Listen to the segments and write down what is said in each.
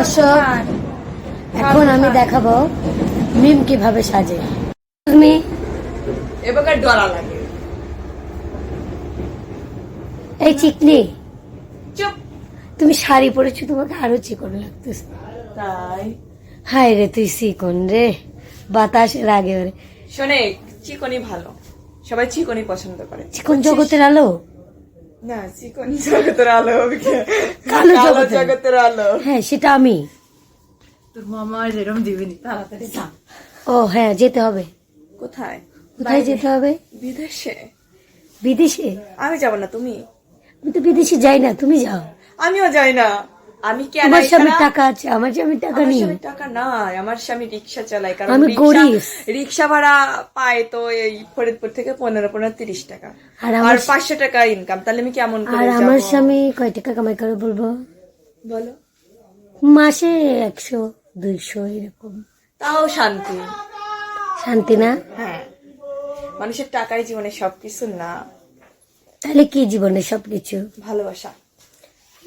দর্শক এখন আমি দেখাবো মিম কীভাবে সাজে। তুমি? এবার ডরা লাগে। এই চিকনি চুপ। তুমি শাড়ি পরেছো তোমাকে আরও চিকন লাগতেছে। তাই? হায় রে তুই চিকন রে। বাতাসের আগে ওরে। শোনে চিকনি ভালো। সবাই চিকনি পছন্দ করে। চিকন জগতের আলো? না চিকন জগতের আলো কালো কালো জগতের। আলো। হ্যাঁ সেটা আমি। তোর মামা যেরকম দিবেনি তাড়াতাড়ি যা। ও হ্যাঁ যেতে হবে। কোথায়? কোথায় যেতে হবে? বিদেশে? বিদেশে? আমি যাব না তুমি? আমি তো বিদেশে যাই না তুমি যাও। আমিও যাই না। আমি কেন আমার স্বামীর টাকা আছে আমার স্বামীর টাকা আমার নেই। স্বামীর টাকা নাই আমার স্বামী রিক্সা চালায় কারণ আমি গরিব। রিক্সা ভাড়া পায় তো এই ফরিদপুর থেকে পনেরো পনেরো তিরিশ টাকা। আর আর আমার- পাঁচশো টাকা ইনকাম তাহলে আমি কেমন আর আমার স্বামী কয় টাকা কামাই করে বলব? বলো। মাসে একশো দুইশো এরকম। তাও শান্তি। শান্তি না? হ্যাঁ। মানুষের টাকাই জীবনে সবকিছু না। তাহলে কি জীবনে সবকিছু? ভালোবাসা।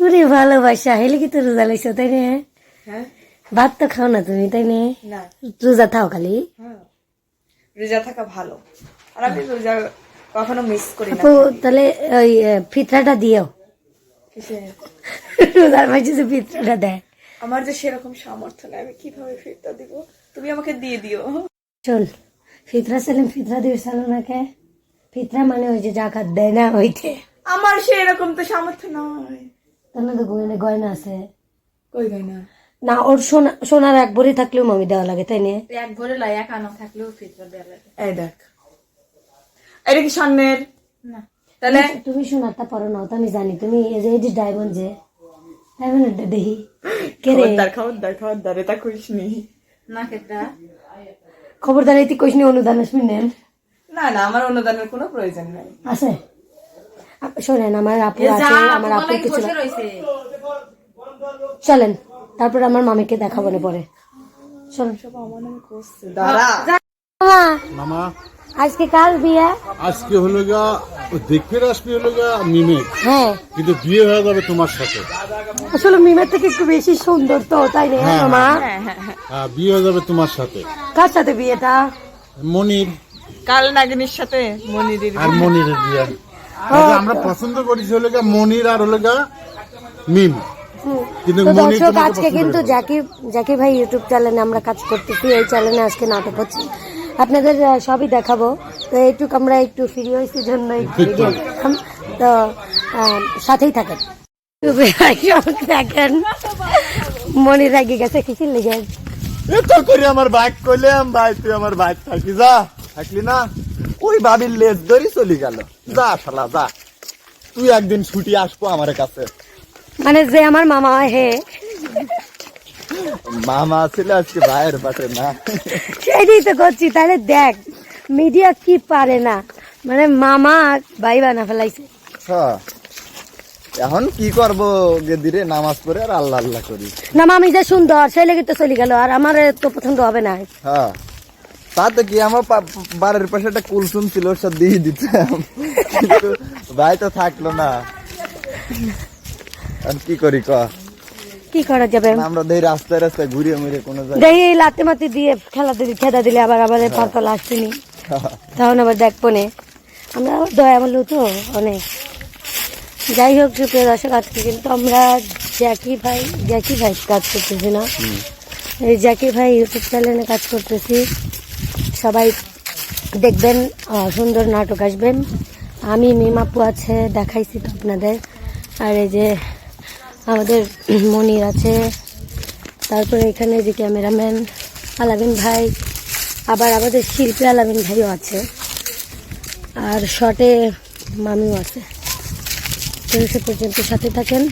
ওরে ভালোবাসা হেলে কি তো রোজা লাইছো তাই না? হ্যাঁ? ভাত তো খাও না তুমি তাই না? রোজা থাও খালি। রোজা থাকা ভালো। আর আমি রোজা কখনো মিস করি না তাহলে ওই ফিতরাটা দিও। রোজার মাঝে যে ফিতরাটা দেয়। আমার যে সেরকম সামর্থ্য নেই আমি কীভাবে ফিরতা দিব? তুমি আমাকে দিয়ে দিও। শোন ফিতরা সালাম ফিতরা দিবে সালো না কে ফিতরা মানে ওই যে জাকাত দেয় না ওইতে আমার সেরকম তো সামর্থ্য নয় তাহলে তো গয়না গয়না আছে। কই গাই না ওর সোনা সোনার এক ভরি থাকলেও মামি দেওয়া লাগে তাই না? এক ভরে লাই এক আনা থাকলেও ফিতরা দেওয়া লাগে। এই দেখ। এটা কি স্বর্ণের? না। তাহলে তুমি সোনারটা পরো না তো আমি জানি। তুমি এই যে এই যে ডায়মন্ড যে ডায়মন্ডটা দেখি কে রে? খবরদার খবরদার খবরদার এটা করিস নি। না কেটা? খবরদার এই কইস নি অনুদান আসবি নেন। না না আমার অনুদানের কোনো প্রয়োজন নাই। আছে? শোনেন আমার আপু আছে আমার আপু কিছু চলেন তারপর আমার মামিকে দেখাবো না পরে। চলেন। দাঁড়া। মামা মামা। আজকে কাল বিয়া? আজকে হলো গা দেখতে আসবে হলো গা মিমেক হ্যাঁ। কিন্তু বিয়ে হয়ে যাবে তোমার সাথে। আসলে মিমের থেকে একটু বেশি সুন্দর তো তাই না হ্যাঁ, মামা? হ্যাঁ, বিয়ে হয়ে যাবে তোমার সাথে। কার সাথে বিয়েটা? মনির। কাল নাগিনীর সাথে মনিদির আর মনিরের বিয়ে। আমরা পছন্দ হলো মনির আর হলো মিম। দর্শক আজকে কিন্তু করে। না। জাকির জাকির ভাই ইউটিউব চ্যানেলে আমরা কাজ করতেছি এই চ্যানেলে আজকে নাটক হচ্ছে। আপনাদের সবই দেখাবো। তো এইটুক আমরা একটু ফ্রি হয়েছি জন্য করলাম। তো সাথেই থাকেন। দেখেন। মনে রাগে গেছে কিসের লেগে? তো করে আমার বাইক কইলাম ভাই তুই আমার বাইক থাকি যা থাকলি না। ওই বাবির লেজ ধরি চলে গেল। যা শালা যা। তুই একদিন ছুটি আসব আমার কাছে। মানে যে আমার মামা হে। মামা ছিল আজকে ভাইয়ের পাশে না? সেটাই তো করছি তাহলে দেখ মিডিয়া কি পারে না? মানে মামা ভাই বানা ফেলাইছে। হ্যাঁ। এখন কি করব গেদিরে নামাজ পড়ে আর আল্লাহ আল্লাহ করি। না মামি যে সুন্দর সেই লেগে তো চলে গেল আর আমার তো পছন্দ হবে না। হ্যাঁ। তাতে কি আমার বাড়ির পাশে একটা কুলসুম ছিল সাথে দিয়ে দিতাম। কিন্তু ভাই তো থাকল না। আর কি করি ক? কি করা যাবে? আমরা দেই রাস্তায় রাস্তায় ঘুরিয়ে মুড়িয়ে কোনো জায়গায় দেখি লাতে মাতি দিয়ে খেলা দিলি খেদা দিলে আবার আবার পারপাল আসছিনি তখন আবার দেখব নে আমরা দয়া বলল তো অনেক যাই হোক সুপ্রিয় দর্শক আজকে কিন্তু আমরা জ্যাকি ভাই জ্যাকি ভাই কাজ করতেছি না। এই জ্যাকি ভাই ইউটিউব চ্যানেলে কাজ করতেছি। সবাই দেখবেন সুন্দর নাটক আসবেন। আমি মিমাপু আছে, দেখাইছি তো আপনাদের। আর এই যে আমাদের মনির আছে। তারপরে এখানে যে ক্যামেরাম্যান আলামিন ভাই, আবার আমাদের শিল্পী আলামিন ভাইও আছে। আর শটে মামিও আছে। সে পর্যন্ত সাথে থাকেন।